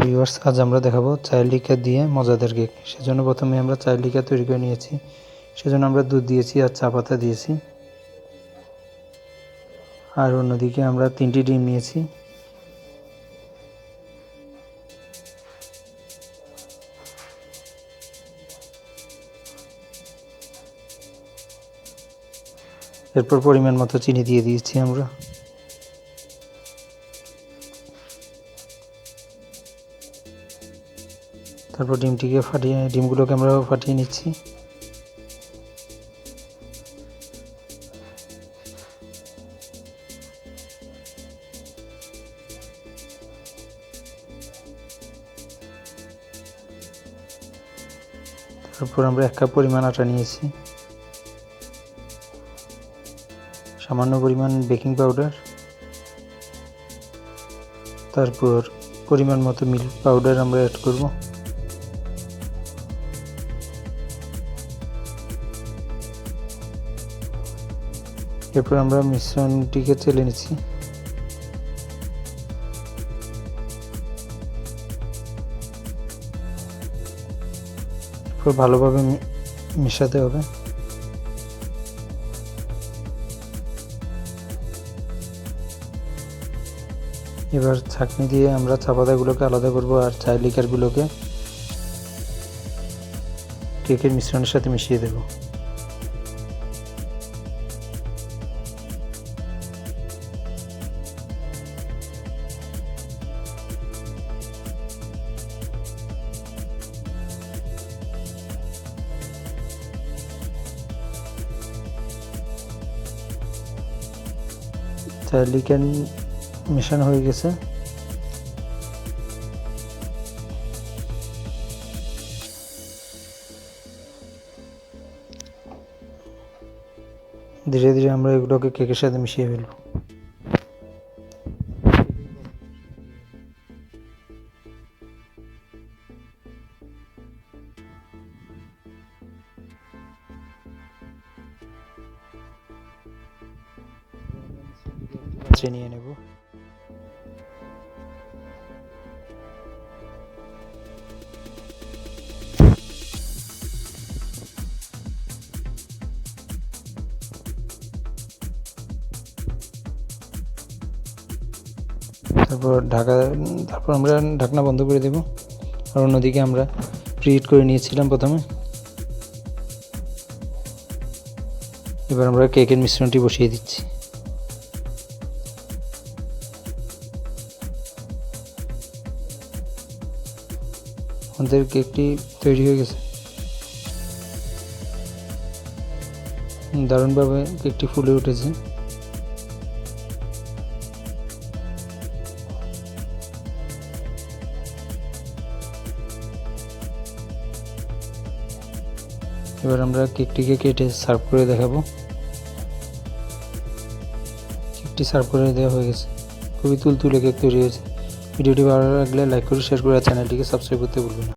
Viewers আজ আমরা দেখাবো চাইল্ড লিকার দিয়ে মজাদার কেক। সেজন্য প্রথমে আমরা চাইল্ড লিকার তৈরি করে নিয়েছি। সেজন্য আমরা দুধ দিয়েছি আর চা পাতা দিয়েছি। আর অন্যদিকে আমরা তিনটি ডিম নিয়েছি। এরপর পরিমাণ মতো চিনি দিয়ে দিয়েছি আমরা। তারপর ডিমটিকে ফাটিয়ে, ডিমগুলোকে আমরা ফাটিয়ে নিচ্ছি। তারপর আমরা এক কাপ পরিমাণ আটা নিয়েছি। সামান্য পরিমাণ বেকিং পাউডার। তারপর পরিমাণ মতো মিল্ক পাউডার আমরা অ্যাড করব। এরপর আমরা মিশ্রণটিকে চেলে নিচ্ছি। এরপর ভালোভাবে মেশাতে হবে। এবার ছাঁকনি দিয়ে আমরা চা পাতাগুলোকে আলাদা করব আর চাই লিকারগুলোকে কেকের মিশ্রণের সাথে মিশিয়ে দেব। চাই লিকেন মেশানো হয়ে গেছে। ধীরে ধীরে আমরা এগুলোকে কেকের সাথে মিশিয়ে ফেলব। পাত্রে নিয়ে নেব। তারপর ঢাকা, তারপর আমরা ঢাকনা বন্ধ করে দেব। আর অন্যদিকে আমরা প্রিহিট করে নিয়েছিলাম প্রথমে। এবার আমরা কেকের মিশ্রণটি বসিয়ে দিচ্ছি। আমাদের কেকটি তৈরি হয়ে গেছে। দারুণভাবে কেকটি ফুলে উঠেছে। এবার আমরা কেকটিকে কেটে সার্ভ করে দেখাবো। কেকটি সার্ভ করে দেওয়া হয়ে গেছে। খুবই তুলতুলে কেক তৈরি হয়েছে। ভিডিওটি ভালো লাগলে লাইক করে, শেয়ার করে চ্যানেলটিকে সাবস্ক্রাইব করতে ভুলবেন না।